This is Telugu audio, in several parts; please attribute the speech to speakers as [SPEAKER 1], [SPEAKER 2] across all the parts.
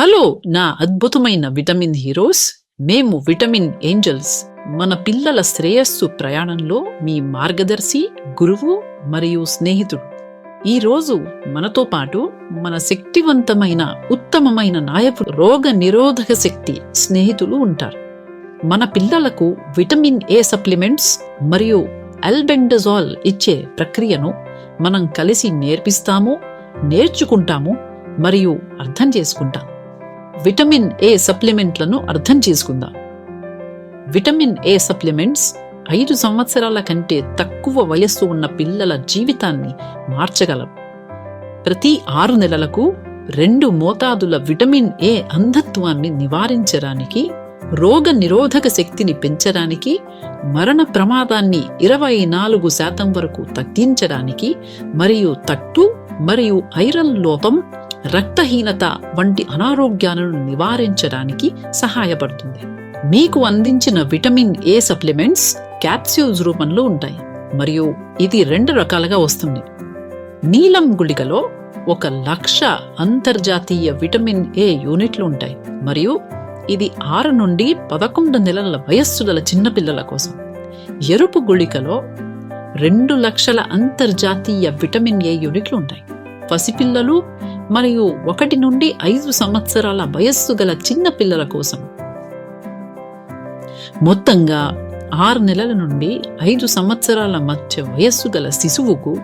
[SPEAKER 1] హలో నా అద్భుతమైన విటమిన్ హీరోస్. మేము విటమిన్ ఏంజల్స్. మన పిల్లల శ్రేయస్సు ప్రయాణంలో మీ మార్గదర్శి గురువు మరియు స్నేహితుడు. ఈరోజు మనతో పాటు మన శక్తివంతమైన ఉత్తమమైన నాయకుడు రోగ నిరోధక శక్తి స్నేహితులు ఉంటారు. మన పిల్లలకు విటమిన్ ఏ సప్లిమెంట్స్ మరియు అల్బెండజాల్ ఇచ్చే ప్రక్రియను మనం కలిసి నేర్పిస్తాము నేర్చుకుంటాము మరియు అర్థం చేసుకుంటాం. విటమిన్ ఏ సప్లిమెంట్లను అర్థం చేసుకుందాం. విటమిన్ ఏ సప్లిమెంట్స్ ఐదు సంవత్సరాల కంటే తక్కువ వయస్సు ఉన్న పిల్లల జీవితాన్ని మార్చగలం ప్రతి ఆరు నెలలకు రెండు మోతాదుల విటమిన్ ఏ అంధత్వాన్ని నివారించడానికి రోగ నిరోధక శక్తిని పెంచడానికి మరణ ప్రమాదాన్ని ఇరవై నాలుగు శాతం వరకు తగ్గించడానికి మరియు తట్టు మరియు ఐరన్ లోపం రక్తహీనత వంటి అనారోగ్యాలను నివారించడానికి సహాయపడుతుంది. మీకు అందించిన విటమిన్ ఏ సప్లిమెంట్స్ క్యాప్స్యూల్స్ రూపంలో ఉంటాయి. మరియు ఇది రెండు రకాలుగా వస్తుంది. నీలం గుళికలో ఒక లక్ష అంతర్జాతీయ విటమిన్ ఏ యూనిట్లు ఉంటాయి. మరియు ఇది ఆరు నుండి పదకొండు నెలల వయస్సు గల చిన్నపిల్లల కోసం. ఎరుపు గుళికలో రెండు లక్షల అంతర్జాతీయ విటమిన్ ఏ యూనిట్లు ఉంటాయి. పసిపిల్లలు మరియు ఒకటి నుండి ఐదు సంవత్సరాల వయస్సు గల చిన్న పిల్లల కోసం. మొత్తంగా ఆరు నెలల నుండి ఐదు సంవత్సరాల మధ్య వయస్సు గల శిశువుకు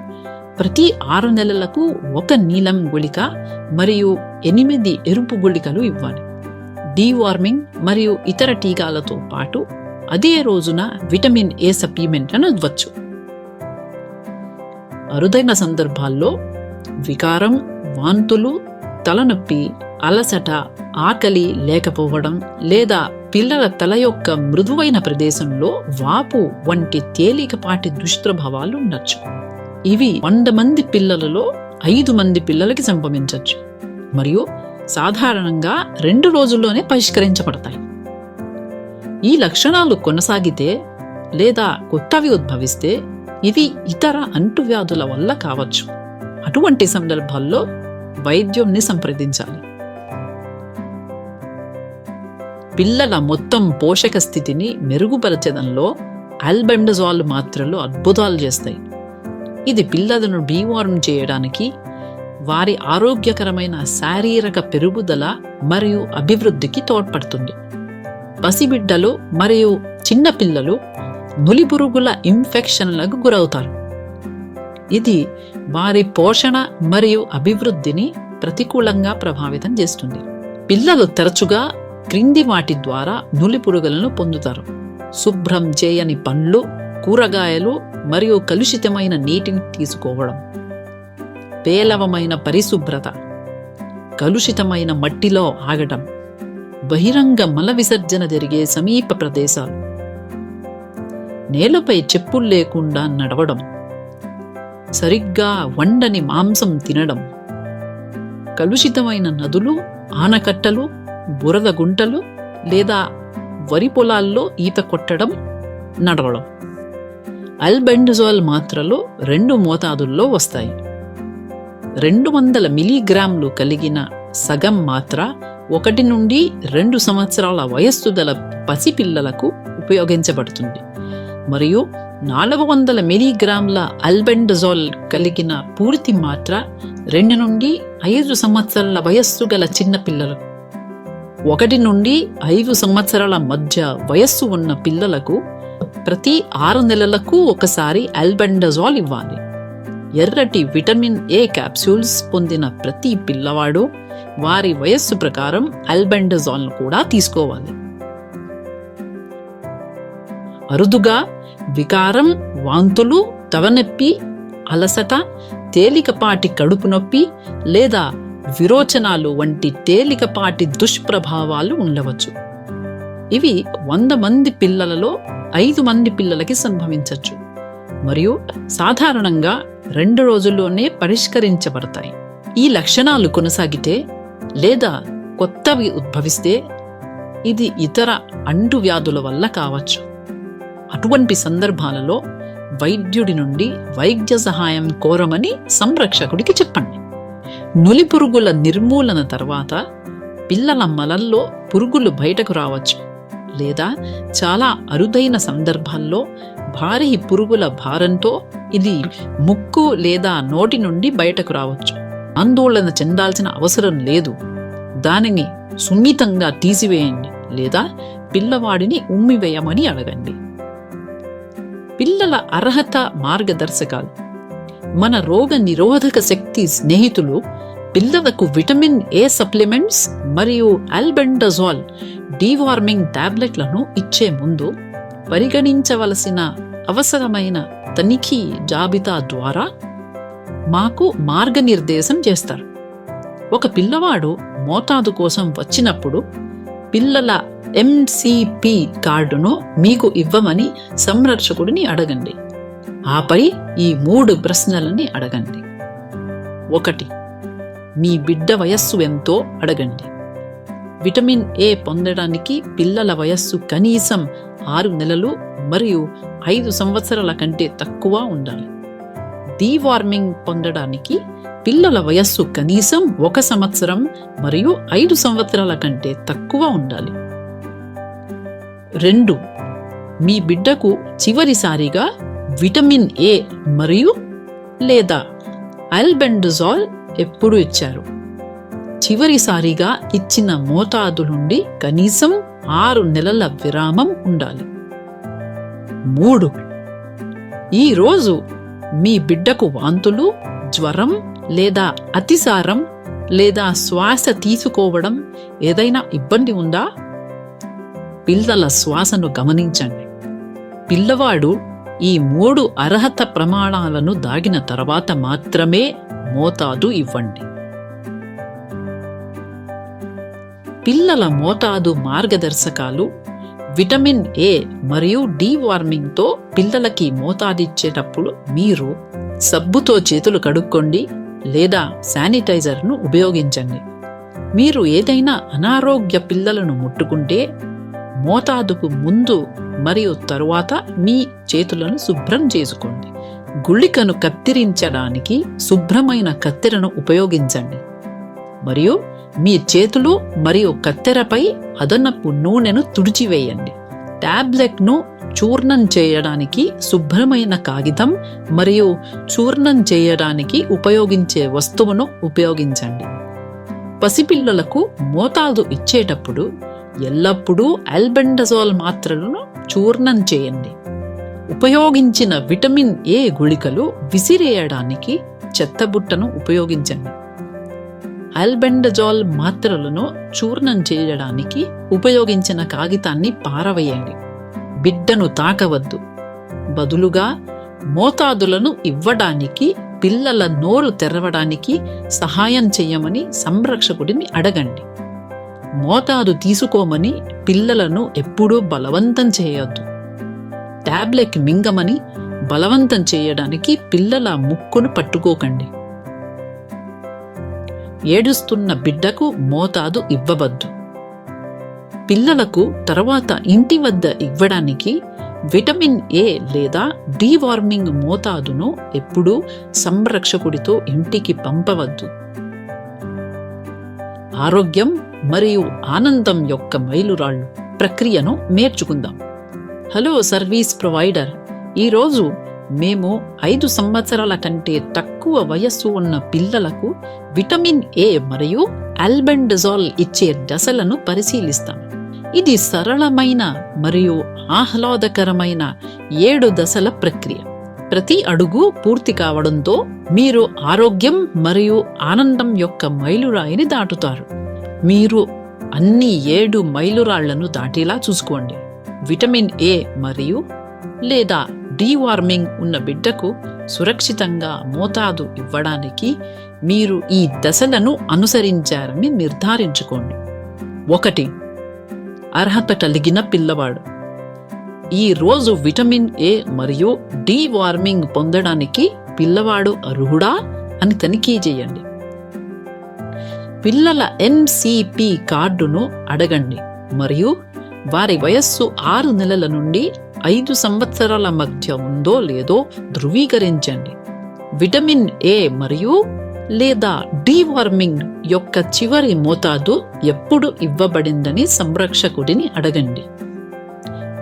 [SPEAKER 1] ప్రతి ఆరు నెలలకు ఒక నీలం గుళిక మరియు ఎనిమిది ఎరుపు గుళికలు ఇవ్వాలి. డీవార్మింగ్ మరియు ఇతర టీకాలతో పాటు అదే రోజున విటమిన్ ఏ సప్లిమెంట్లను ఇవ్వచ్చు. అరుదైన సందర్భాల్లో వికారం వాంతులు తలనొప్పి అలసట ఆకలి లేకపోవడం లేదా పిల్లల తల యొక్క మృదువైన ప్రదేశంలో వాపు వంటి తేలికపాటి దుష్ప్రభావాలు ఉండొచ్చు. ఇవి వంద మంది పిల్లలలో ఐదు మంది పిల్లలకి సంభవించవచ్చు మరియు సాధారణంగా రెండు రోజుల్లోనే పరిష్కరించబడతాయి. ఈ లక్షణాలు కొనసాగితే లేదా కొత్తవి ఉద్భవిస్తే ఇవి ఇతర అంటువ్యాధుల వల్ల కావచ్చు. అటువంటి సందర్భాల్లో వైద్యంని సంప్రదించాలి. పిల్లల మొత్తం పోషక స్థితిని మెరుగుపరచడంలో ఆల్బెండజాల్ మాత్రలు అద్భుతాలు చేస్తాయి. ఇది పిల్లలను డీవార్మ్ చేయడానికి వారి ఆరోగ్యకరమైన శారీరక పెరుగుదల మరియు అభివృద్ధికి తోడ్పడుతుంది. పసిబిడ్డలు మరియు చిన్నపిల్లలు నులిపురుగుల ఇన్ఫెక్షన్లకు గురవుతారు. ఇది వారి పోషణ మరియు అభివృద్ధిని ప్రతికూలంగా ప్రభావితం చేస్తుంది. పిల్లలు తరచుగా క్రింది వాటి ద్వారా నులిపురుగులను పొందుతారు. శుభ్రం చేయని పండ్లు కూరగాయలు మరియు కలుషితమైన నీటిని తీసుకోవడం. పేలవమైన పరిశుభ్రత. కలుషితమైన మట్టిలో ఆగటం బహిరంగ మల విసర్జన జరిగే సమీప ప్రదేశాలు. నేలపై చెప్పులు లేకుండా నడవడం. సరిగ్గా వండని మాంసం తినడం. కలుషితమైన నదులు ఆనకట్టలు బురద గుంటలు లేదా వరి పొలాల్లో ఈత కొట్టడం నడవడం. అల్బెండజోల్ మాత్రలు రెండు మోతాదుల్లో వస్తాయి. రెండు వందల మిలీగ్రాములు కలిగిన సగం మాత్ర ఒకటి నుండి రెండు సంవత్సరాల వయస్సు గల పసిపిల్లలకు ఉపయోగించబడుతుంది. మరియు నాలుగు వందల మిలీగ్రాముల అల్బెండజోల్ కలిగిన పూర్తి మాత్ర రెండు నుండి ఐదు సంవత్సరాల వయస్సు గల చిన్న పిల్లలు. ఒకటి నుండి ఐదు సంవత్సరాల మధ్య వయస్సు ఉన్న పిల్లలకు ప్రతి ఆరు నెలలకు ఒకసారి అల్బెండజాల్ ఇవ్వాలి. ఎర్రటి విటమిన్ ఏ క్యాప్సూల్స్ పొందిన ప్రతి పిల్లవాడు వారి వయస్సు ప్రకారం అల్బెండజాల్ను కూడా తీసుకోవాలి. అరుదుగా వికారం వాంతులు తవనొప్పి అలసట తేలికపాటి కడుపు నొప్పి లేదా విరోచనాలు వంటి తేలికపాటి దుష్ప్రభావాలు ఉండవచ్చు. ఇవి వంద మంది పిల్లలలో ఐదు మంది పిల్లలకి సంభవించవచ్చు. మరియు సాధారణంగా రెండు రోజుల్లోనే పరిష్కరించబడతాయి. ఈ లక్షణాలు కొనసాగితే లేదా కొత్తవి ఉద్భవిస్తే ఇది ఇతర అంటువ్యాధుల వల్ల కావచ్చు. అటువంటి సందర్భాలలో వైద్యుడి నుండి వైద్య సహాయం కోరమని సంరక్షకుడికి చెప్పండి. నులి పురుగుల నిర్మూలన తర్వాత పిల్లల మలల్లో పురుగులు బయటకు రావచ్చు లేదా చాలా అరుదైన సందర్భాల్లో భారీ పురుగుల భారంతో ఇది ముక్కు లేదా నోటి నుండి బయటకు రావచ్చు. ఆందోళన చెందాల్సిన అవసరం లేదు. దానిని సున్నితంగా తీసివేయండి లేదా పిల్లవాడిని ఉమ్మివేయమని అడగండి. పిల్లల అర్హత మార్గదర్శకాలు. మన రోగ నిరోధక శక్తి స్నేహితులు పిల్లలకు విటమిన్ ఏ సప్లిమెంట్స్ మరియు అల్బెండజాల్ డీవార్మింగ్ టాబ్లెట్లను ఇచ్చే ముందు పరిగణించవలసిన అవసరమైన తనిఖీ జాబితా ద్వారా మాకు మార్గనిర్దేశం చేస్తారు. ఒక పిల్లవాడు మోతాదు కోసం వచ్చినప్పుడు పిల్లల ఎంసిపి కార్డును మీకు ఇవ్వమని సంరక్షకుడిని అడగండి. ఆపై ఈ మూడు ప్రశ్నలని అడగండి. ఒకటి మీ బిడ్డ వయస్సు ఎంతో అడగండి. విటమిన్ ఏ పొందడానికి పిల్లల వయస్సు కనీసం ఆరు నెలలు మరియు ఐదు సంవత్సరాల కంటే తక్కువ ఉండాలి. డీవార్మింగ్ పొందడానికి పిల్లల వయస్సు కనీసం ఒక సంవత్సరం మరియు ఐదు సంవత్సరాల కంటే తక్కువ ఉండాలి. రెండు. మీ బిడ్డకు చివరిసారిగా విటమిన్ ఏ మరియు లేదా అల్బెండజాల్ ఎప్పుడు ఇచ్చారు. చివరిసారిగా ఇచ్చిన మోతాదు నుండి కనీసం ఆరు నెలల విరామం ఉండాలి. మూడు. ఈరోజు మీ బిడ్డకు వాంతులు జ్వరం లేదా అతిసారం లేదా శ్వాస తీసుకోవడం ఏదైనా ఇబ్బంది ఉందా? పిల్లల శ్వాసను గమనించండి. పిల్లవాడు ఈ మూడు అర్హత ప్రమాణాలను దాగిన తర్వాత మాత్రమే మోతాదు ఇవ్వండి. పిల్లల మోతాదు మార్గదర్శకాలు విటమిన్ ఏ మరియు డి వార్మింగ్తో పిల్లలకి మోతాదిచ్చేటప్పుడు మీరు సబ్బుతో చేతులు కడుక్కోండి లేదా శానిటైజర్ను ఉపయోగించండి. మీరు ఏదైనా అనారోగ్య పిల్లలను ముట్టుకుంటే మోతాదుకు ముందు మరియు తరువాత మీ చేతులను శుభ్రం చేసుకోండి. గుళికను కత్తిరించడానికి శుభ్రమైన కత్తెరను ఉపయోగించండి. మరియు మీ చేతులు మరియు కత్తెరపై అదనపు నూనెను తుడిచివేయండి. ట్యాబ్లెట్ను చూర్ణం చేయడానికి శుభ్రమైన కాగితం మరియు చూర్ణం చేయడానికి ఉపయోగించే వస్తువును ఉపయోగించండి. పసిపిల్లలకు మోతాదు ఇచ్చేటప్పుడు ఎల్లప్పుడూ ఆల్బెండజోల్ మాత్రలను చూర్ణం చేయండి. ఉపయోగించిన విటమిన్ ఏ గుళికలు విసిరేయడానికి చెత్తబుట్టను ఉపయోగించండి. అల్బెండజాల్ మాత్రలను చూర్ణం చేయడానికి ఉపయోగించిన కాగితాన్ని పారవేయండి. బిడ్డను తాకవద్దు. బదులుగా మోతాదులను ఇవ్వడానికి పిల్లల నోరు తెరవడానికి సహాయం చేయమని సంరక్షకుడిని అడగండి. మోతాదు తీసుకోమని పిల్లలను ఎప్పుడూ బలవంతం చేయొద్దు. టాబ్లెట్ మింగమని బలవంతం చేయడానికి పిల్లల ముక్కును పట్టుకోకండి. ఏడుస్తున్న బిడ్డకు మోతాదు ఇవ్వవద్దు. పిల్లలకు తర్వాత ఇంటి వద్ద ఇవ్వడానికి విటమిన్ ఏ లేదా డీవార్మింగ్ మోతాదును ఎప్పుడూ సంరక్షకుడితో ఇంటికి పంపవద్దు. ఆరోగ్యం మరియు ఆనందం యొక్క మైలురాళ్ళు ప్రక్రియను నేర్చుకుందాం. Hello service provider. ఈరోజు మేము ఐదు సంవత్సరాల కంటే తక్కువ వయస్సు ఉన్న పిల్లలకు విటమిన్ ఏ మరియు అల్బెండజాల్ ఇచ్చే దశలను పరిశీలిస్తాం. ఇది సరళమైన మరియు ఆహ్లాదకరమైన ఏడు దశల ప్రక్రియ. ప్రతి అడుగు పూర్తి కావడంతో మీరు ఆరోగ్యం మరియు ఆనందం యొక్క మైలురాయిని దాటుతారు. మీరు అన్ని ఏడు మైలురాళ్ళను దాటేలా చూసుకోండి. విటమిన్ ఏ మరియు లేదా డీవార్మింగ్ ఉన్న బిడ్డకు సురక్షితంగా మోతాదు ఇవ్వడానికి మీరు ఈ దశలను అనుసరించారని నిర్ధారించుకోండి. ఒకటి అర్హత కలిగిన పిల్లవాడు. ఈ రోజు విటమిన్ ఏ మరియు డీవార్మింగ్ పొందడానికి పిల్లవాడు అర్హుడా అని తనిఖీ చేయండి. పిల్లల ఎన్సిపి కార్డును అడగండి. మరియు వారి వయస్సు ఆరు నెలల నుండి ఐదు సంవత్సరాల మధ్య ఉందో లేదో ధృవీకరించండి. విటమిన్ ఏ మరియు లేదా డీవార్మింగ్ యొక్క చివరి మోతాదు ఎప్పుడు ఇవ్వబడిందని సంరక్షకుడిని అడగండి.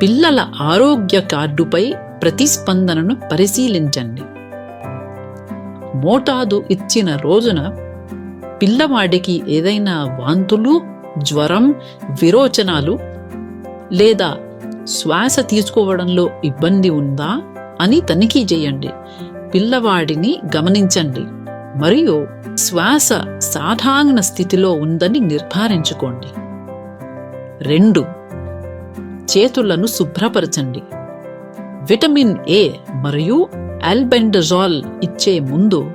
[SPEAKER 1] పిల్లల ఆరోగ్య కార్డుపై ప్రతిస్పందనను పరిశీలించండి. మోతాదు ఇచ్చిన రోజున పిల్లవాడికి ఏదైనా వాంతులు జ్వరం విరోచనాలు లేదా శ్వాస తీసుకోవడంలో ఇబ్బంది ఉందా అని తనిఖీ చేయండి. పిల్లవాడిని గమనించండి. మరియు శ్వాస సాధారణ స్థితిలో ఉందని నిర్ధారించుకోండి. రెండు చేతులను శుభ్రపరచండి. విటమిన్ ఏ మరియు ఆల్బెండజాల్ ఇచ్చే ముందు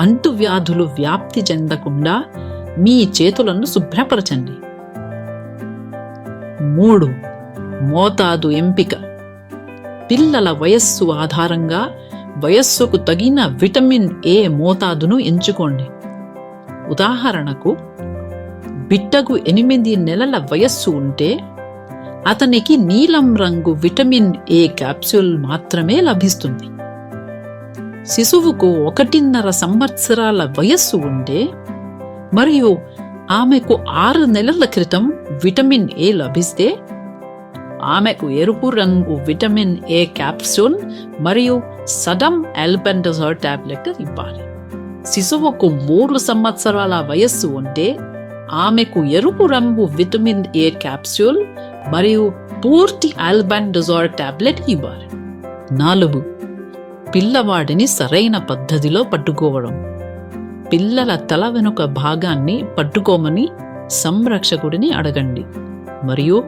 [SPEAKER 1] అంటువ్యాధులు వ్యాప్తి చెందకుండా మీ చేతులను శుభ్రపరచండి. మూడు మోతాదు ఎంపిక. పిల్లల వయస్సు ఆధారంగా వయస్సుకు తగిన విటమిన్ ఏ మోతాదును ఎంచుకోండి. ఉదాహరణకు బిడ్డకు ఎనిమిది నెలల వయస్సు ఉంటే అతనికి నీలం రంగు విటమిన్ ఏ క్యాప్సూల్ మాత్రమే లభిస్తుంది. శిశువుకు ఒకటిన్నర సంవత్సరాల వయస్సు ఉండే మరియు ఆమెకు ఆరు నెలల క్రితం విటమిన్ ఏ లభిస్తే ఆమెకు ఎరుపు రంగు విటమిన్ ఏ క్యాప్సూల్ మరియు సడమ్ ఎల్బెండజాల్ టాబ్లెట్ ఇవ్వాలి. శిశువుకు మూడు సంవత్సరాల వయస్సు ఉంటే ఆమెకు ఎరుపు రంగు విటమిన్ ఏ క్యాప్సూల్ మరియు పూర్తి ఆల్బెండజాల్ టాబ్లెట్ ఇవ్వాలి. నాలుగు పిల్లవాడిని సరైన పద్ధతిలో పట్టుకోవడం. పిల్లల తల వెనుక భాగాన్ని పట్టుకోమని సంరక్షకుడిని అడగండి. మరియు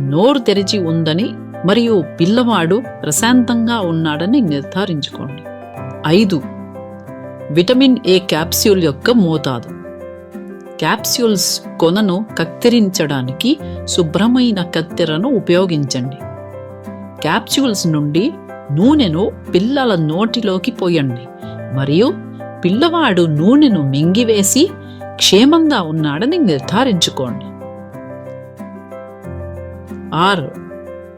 [SPEAKER 1] నోరు తెరిచి ఉందని మరియు పిల్లవాడు ప్రశాంతంగా ఉన్నాడని నిర్ధారించుకోండి. ఐదు. విటమిన్ ఏ క్యాప్సూల్ యొక్క మోతాదు. క్యాప్సూల్స్ కొనను కత్తిరించడానికి శుభ్రమైన కత్తెరను ఉపయోగించండి. క్యాప్సూల్స్ నుండి నూనెను పిల్లల నోటిలోకి పోయండి. మరియు పిల్లవాడు నూనెను మింగివేసి క్షేమంగా ఉన్నాడని నిర్ధారించుకోండి. ఆరు.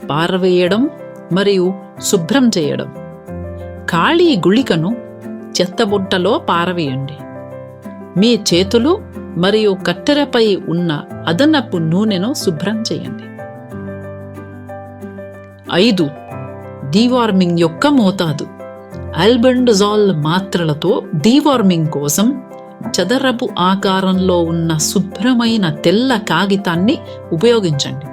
[SPEAKER 1] పారవేయడం మరియు శుభ్రం చేయడం. ఖాళీ గుళికను చెత్తబుట్టలో పారవేయండి. మీ చేతులు మరియు కత్తెరపై ఉన్న అదనపు నూనెను శుభ్రం చేయండి. ఐదు. డీవార్మింగ్ యొక్క మోతాదు. అల్బండజాల్ మాత్రలతో డీవార్మింగ్ కోసం చదరపు ఆకారంలో ఉన్న శుభ్రమైన తెల్ల కాగితాన్ని ఉపయోగించండి.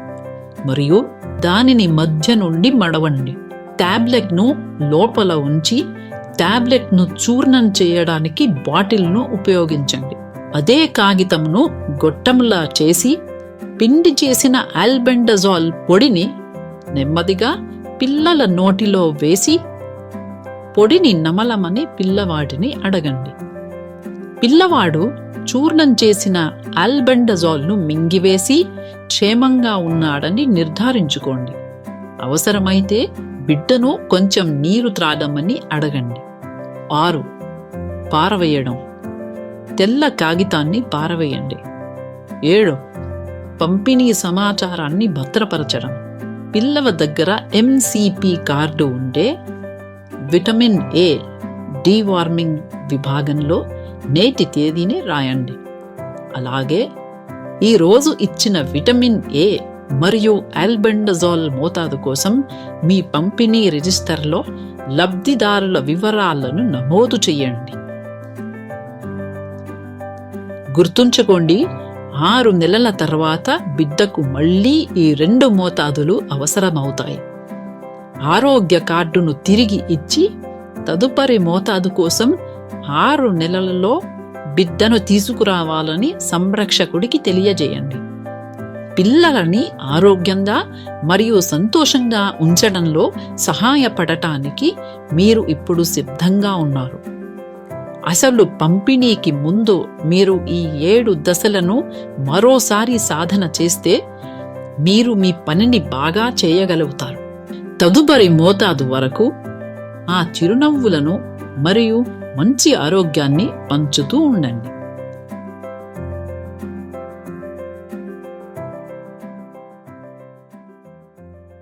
[SPEAKER 1] మరియు దానిని మధ్య నుండి మడవండి. ట్యాబ్లెట్ను లోపల ఉంచి ట్యాబ్లెట్ను చూర్ణం చేయడానికి బాటిల్ను ఉపయోగించండి. అదే కాగితంను గొట్టంలా చేసి పిండి చేసిన ఆల్బెండజాల్ పొడిని నెమ్మదిగా పిల్లల నోటిలో వేసి పొడిని నమలమని పిల్లవాడిని అడగండి. పిల్లవాడు చూర్ణం చేసిన ఆల్బెండజాల్ను మింగివేసి క్షేమంగా ఉన్నాడని నిర్ధారించుకోండి. అవసరమైతే బిడ్డను కొంచెం నీరు త్రాగమని అడగండి. ఆరు. పారవేయడం. తెల్ల కాగితాన్ని పారవేయండి. ఏడు. పంపిణీ సమాచారాన్ని భద్రపరచడం. పిల్లల దగ్గర ఎంసిపి కార్డు ఉండే విటమిన్ ఏ డీవార్మింగ్ విభాగంలో నేటి తేదీని రాయండి. అలాగే ఈరోజు ఇచ్చిన విటమిన్ ఏ మరియు ఆల్బెండజాల్ మోతాదు కోసం మీ పంపిణీ రిజిస్టర్లో లబ్ధిదారుల వివరాలను నమోదు చేయండి. గుర్తుంచుకోండి ఆరు నెలల తర్వాత బిడ్డకు మళ్ళీ ఈ రెండు మోతాదులు అవసరమవుతాయి. ఆరోగ్య కార్డును తిరిగి ఇచ్చి తదుపరి మోతాదు కోసం ఆరు నెలలలో బిడ్డను తీసుకురావాలని సంరక్షకుడికి తెలియజేయండి. పిల్లలని ఆరోగ్యంగా మరియు సంతోషంగా ఉంచడంలో సహాయపడటానికి మీరు ఇప్పుడు సిద్ధంగా ఉన్నారు. అసలు పంపిణీకి ముందు మీరు ఈ ఏడు దశలను మరోసారి సాధన చేస్తే మీరు మీ పనిని బాగా చేయగలుగుతారు. తదుపరి మోతాదు వరకు ఆ చిరునవ్వులను మరియు మంచి ఆరోగ్యాన్ని పంచుతూ ఉండండి.